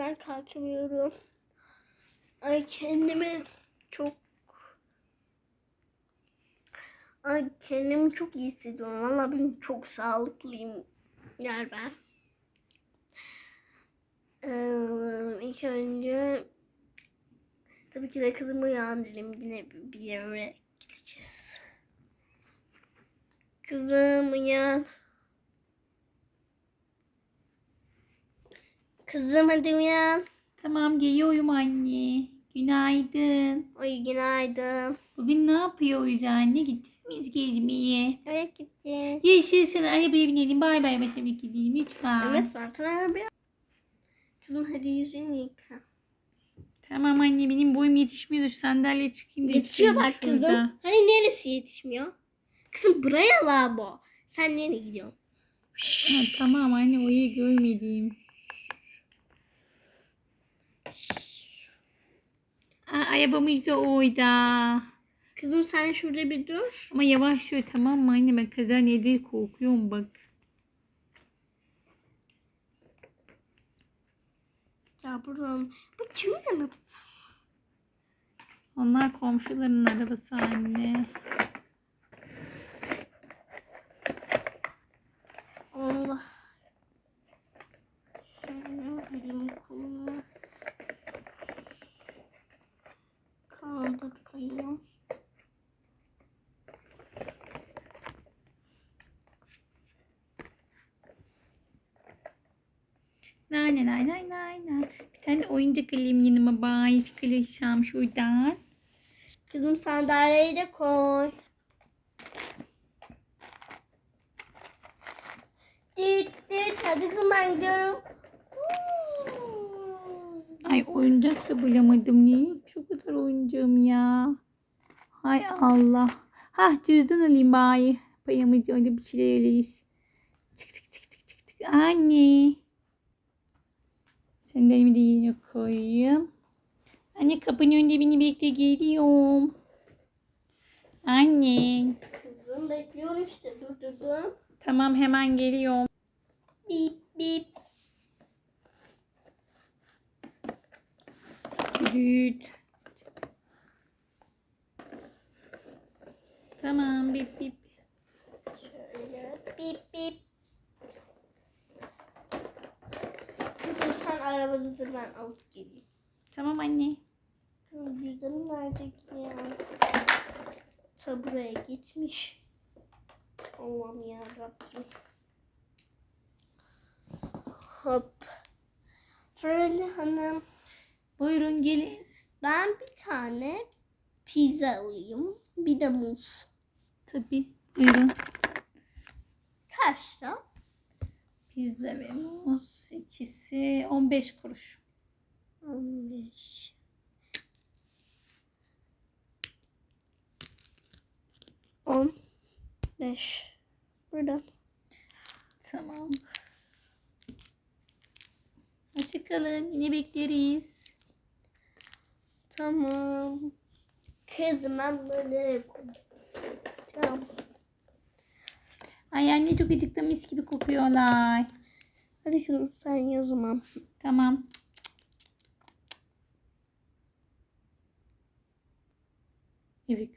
yüzden kalkamıyorum. Ay kendimi çok Ay kendimi çok iyi hissediyorum. Valla ben çok sağlıklıyım. Yani ben. Ee, ilk önce tabii ki de kızımı uyandırayım. Yine bir yere gideceğiz. Kızım uyan. Kızım hadi uyan. Tamam geliyorum anne. Günaydın. Ay günaydın. Bugün ne yapıyoruz anne? Gidecek miyiz gezmeye? Evet gitti. Yaşasın arabaya binelim. Bay bay başa bir gidelim lütfen. Evet zaten arabaya. Kızım hadi yüzünü yıka. Tamam anne benim boyum yetişmiyor. Şu sandalye çıkayım da Yetişiyor yetişeyim bak kızım. şurada. Hani neresi yetişmiyor? Kızım buraya lavabo. Sen nereye gidiyorsun? Ha, tamam anne orayı görmedim. Arabamız da orada. Kızım sen şurada bir dur. Ama yavaş sür tamam mı anne ben kaza nedir korkuyorum bak. Ya buradan. Bu kimin arabası? Onlar komşuların arabası anne. Allah. Şöyle elim kolumu kaldırayım. Nay nay nay nay nay. Bir tane oyuncak alayım yanıma bay. Sıkılacağım şuradan. Kızım sandalyeyi de koy. Dit dit. Hadi kızım ben gidiyorum. Ay oyuncak da bulamadım. Niye? Çok kadar oyuncağım ya. Hay Allah. Hah cüzdan alayım bari. Payamıcı önce bir şeyler alırız. Çık çık çık çık çık. Anne. Sen de elimi de yine koyayım. Anne kapının önünde beni bekle geliyorum. Anne. Kızım bekliyorum işte durdurdum. Tamam hemen geliyorum. Bip bip. Düt. Tamam bip bip. Şöyle bip bip. Arabada dur ben alıp geleyim. Tamam anne. Kızım cüzdanım nerede ya? Taburaya gitmiş. Allah'ım ya Rabbim. Hop. Fırıncı hanım. Buyurun gelin. Ben bir tane pizza alayım. Bir de muz. Tabii. Buyurun. Kaç lira? Pizza ve muz ikisi 15 kuruş. 15. On beş. Buradan. Tamam. Hoşçakalın. Yine bekleriz. Tamam. Kızım ben böyle? Tamam. Ay anne çok acıktım mis gibi kokuyorlar. Hadi kızım sen ye o zaman. Tamam. Eve,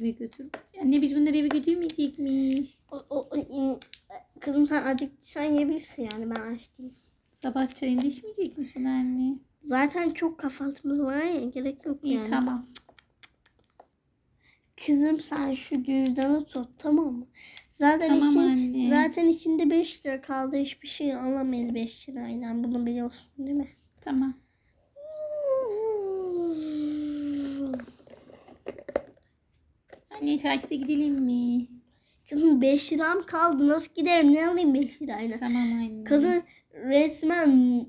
eve götür. Anne biz bunları eve götürmeyecek miyiz? O, o, o- kızım sen acıktıysan yiyebilirsin yani ben aç değilim. Sabah çayında içmeyecek misin anne? Zaten çok kahvaltımız var ya gerek yok İyi yani. tamam. Kızım sen şu cüzdanı tut tamam mı? Zaten Tamam için, anne. zaten içinde 5 lira kaldı. Hiçbir şey alamayız 5 lirayla. Bunu biliyorsun değil mi? Tamam. Anne çarşıda gidelim mi? Kızım 5 liram kaldı. Nasıl giderim? Ne alayım 5 lirayla? Tamam anne. Kadın resmen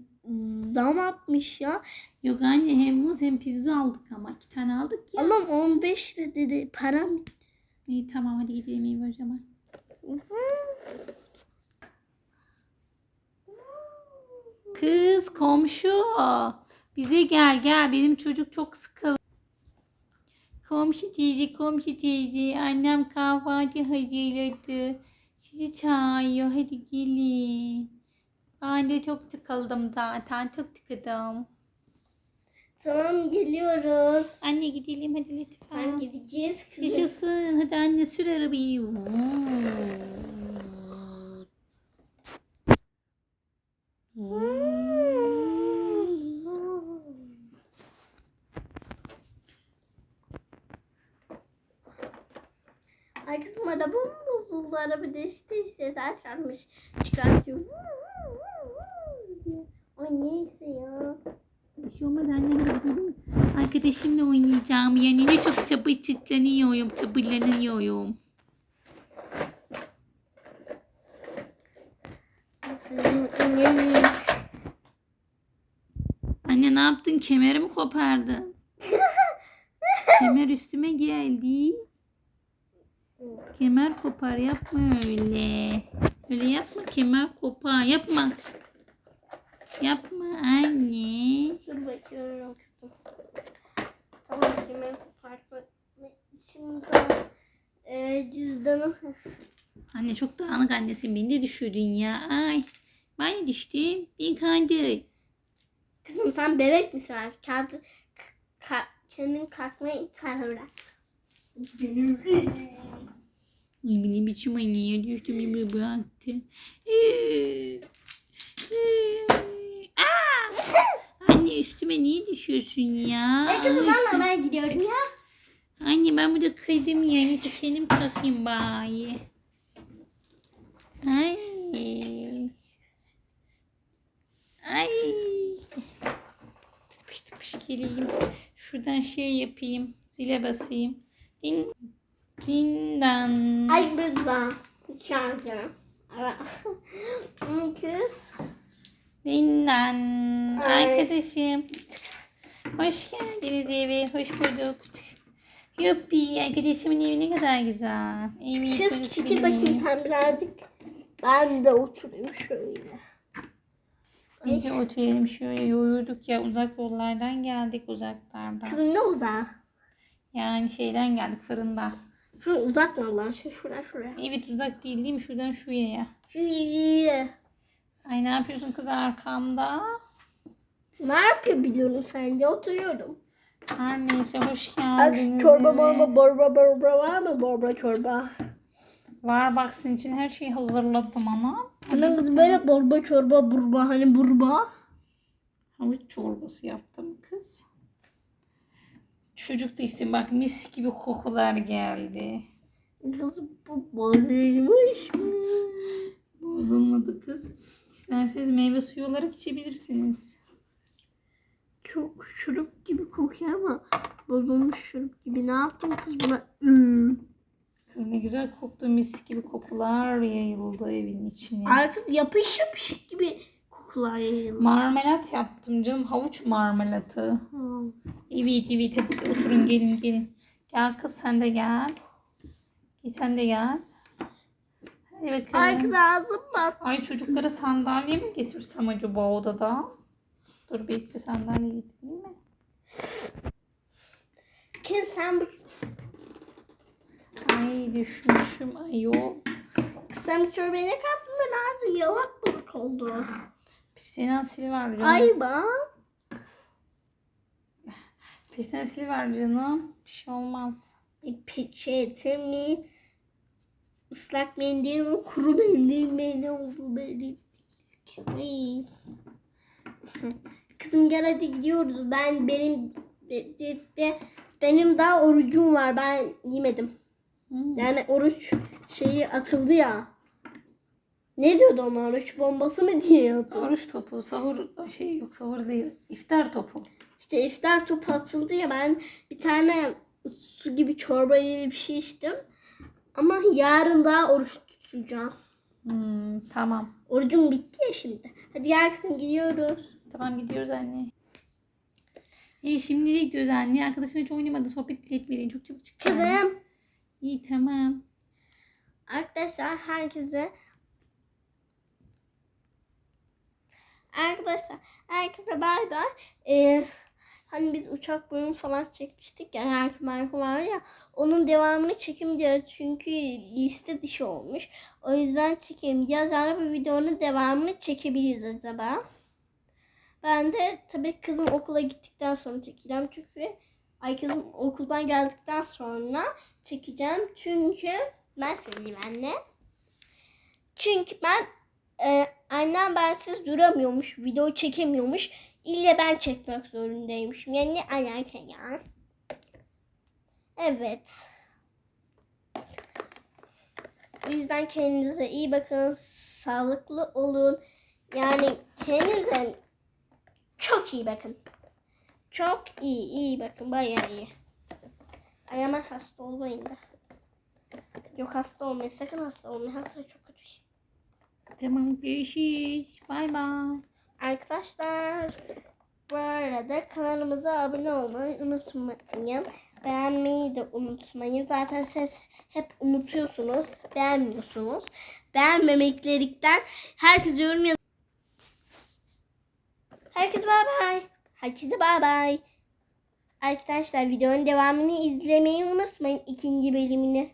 zam atmış ya. Yok anne hem muz hem pizza aldık ama. iki tane aldık ya. Allah'ım 15 lira dedi. Param İyi tamam hadi gidelim iyi o zaman. Kız komşu. Bize gel gel. Benim çocuk çok sıkıldı. Komşu teyze komşu teyze. Annem kahvaltı hazırladı. Sizi çağırıyor. Hadi gelin. Ben de çok tıkıldım zaten. Çok tıkıldım. Tamam geliyoruz. Anne gidelim hadi lütfen. Ben gideceğiz kızım. Yaşasın. Hadi anne sür arabayı. Ay kızım arabam mı bozuldu? Araba değişti işte. Ses çıkarmış. Çıkartıyor. Ay neyse ya. Bir şey olmaz anne hadi gidelim. Arkadaşımla oynayacağım. Yani ne çok çabırlanıyorum. Çabırlanıyorum. Anne ne yaptın? Kemerimi kopardın. Kemer üstüme geldi. Kemer kopar yapma öyle. Öyle yapma kemer kopar yapma. Yapma anne. Dur bakıyorum kızım. Tamam kime kopartma. Şimdi e, cüzdanım. Anne çok dağınık annesin beni de düşürdün ya. Ay. Ben de düştüm. Bir kaydı. Kızım sen bebek misin artık? Kendi, ka, kendin kalkmayı sen öğren. Benim. Ay ne biçim anneye düştüm gibi bıraktı. Ee, ee! Anne üstüme niye düşüyorsun ya? E kızım valla ben gidiyorum ya. Anne ben burada kaydım ya. Neyse kendim takayım bari. Ay. Ay. Tıpış tıpış geleyim. Şuradan şey yapayım. Zile basayım. Din. Dindan. Ay burada. Hmm, Kız. Dindan. Ay. Arkadaşım. Çık çık. Hoş geldiniz eve. Hoş bulduk. Çık çık. Yuppi. Arkadaşımın evi ne kadar güzel. Evi Kız çekil bakayım sen birazcık. Ben de oturayım şöyle. Biz de oturalım şöyle yorulduk ya uzak yollardan geldik uzaklardan. Kızım ne uzağa? Yani şeyden geldik fırından. Şunu uzatma Allah aşkına şuraya şuraya. Evet uzak değil değil mi? Şuradan şuraya. Şuraya. Ay ne yapıyorsun kız arkamda? Ne yapıyor biliyorum sence? Oturuyorum. Her neyse hoş Aks geldiniz. çorba eve. morba borba borba var mı? Borba çorba. Var bak senin için her şeyi hazırladım ama. Ana kız böyle borba çorba burba hani burba. Havuç çorbası yaptım kız. Çocuk da isim bak mis gibi kokular geldi. Kız bu bozulmuş mu? Bozulmadı kız. İsterseniz meyve suyu olarak içebilirsiniz. Çok şurup gibi kokuyor ama bozulmuş şurup gibi. Ne yaptın kız buna? Hmm. Kız ne güzel koktu mis gibi kokular yayıldı evin içine. Ay kız yapış yapış gibi yayılmış. Marmelat yaptım canım havuç marmelatı. Hmm. Evet evet hadi siz oturun gelin gelin. Gel kız sen de gel. Gel sen de gel. Hadi bakalım. Ay kız ağzım bak. Ay çocuklara sandalye mi getirsem acaba odada? Dur bekle sandalye getireyim mi? Kız sen bu Ay düşmüşüm ayol. kız sen bu çorbaya ne kattın ben ağzım yalak balık oldu. Pisliğinden sil var canım. Ay bak. Pisliğinden sil var canım. Bir şey olmaz. E, Peçete mi? Islak mendil mi? Kuru mendil mi? Ne oldu? Ay. Kızım gel hadi gidiyoruz. Ben benim de, de- de- benim daha orucum var. Ben yemedim. Hmm. Yani oruç şeyi atıldı ya. Ne diyordu ona oruç bombası mı diye atıldı. Oruç topu, sahur şey yok sahur değil. iftar topu. İşte iftar topu atıldı ya ben bir tane su gibi çorba gibi bir şey içtim. Ama yarın daha oruç tutacağım. Hmm, tamam. Orucum bitti ya şimdi. Hadi gel kızım gidiyoruz. Tamam gidiyoruz anne. İyi şimdi nereye gidiyoruz anne? Arkadaşın hiç oynamadı. Sohbet bile etmedi. Çok çabuk çıktı. Kızım. İyi tamam. Arkadaşlar herkese Arkadaşlar herkese bay. Ee, Hani biz uçak bölümü falan çekmiştik ya Erkek Markı var ya onun devamını çekemeyeceğiz çünkü liste dışı olmuş. O yüzden çekemeyeceğiz. Yani bu videonun devamını çekebiliriz acaba. Ben de tabii kızım okula gittikten sonra çekeceğim çünkü ay kızım okuldan geldikten sonra çekeceğim çünkü ben söyleyeyim anne. Çünkü ben e, annem bensiz duramıyormuş, video çekemiyormuş. İlle ben çekmek zorundaymışım. Yani alaka ya. Evet. O yüzden kendinize iyi bakın, sağlıklı olun. Yani kendinize çok iyi bakın. Çok iyi, iyi bakın, bayağı iyi. Ay hasta olmayın da. Yok hasta olmayın, sakın hasta olmayın. Hasta çok. Tamam görüşürüz. Bay bay. Arkadaşlar bu arada kanalımıza abone olmayı unutmayın. Beğenmeyi de unutmayın. Zaten siz hep unutuyorsunuz. Beğenmiyorsunuz. Beğenmemeklerikten herkes yorum yaz. Herkese bay bay. Herkese bay bay. Arkadaşlar videonun devamını izlemeyi unutmayın. ikinci bölümünü.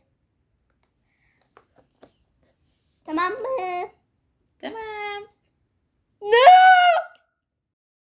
Tamam mı? Tamam. No!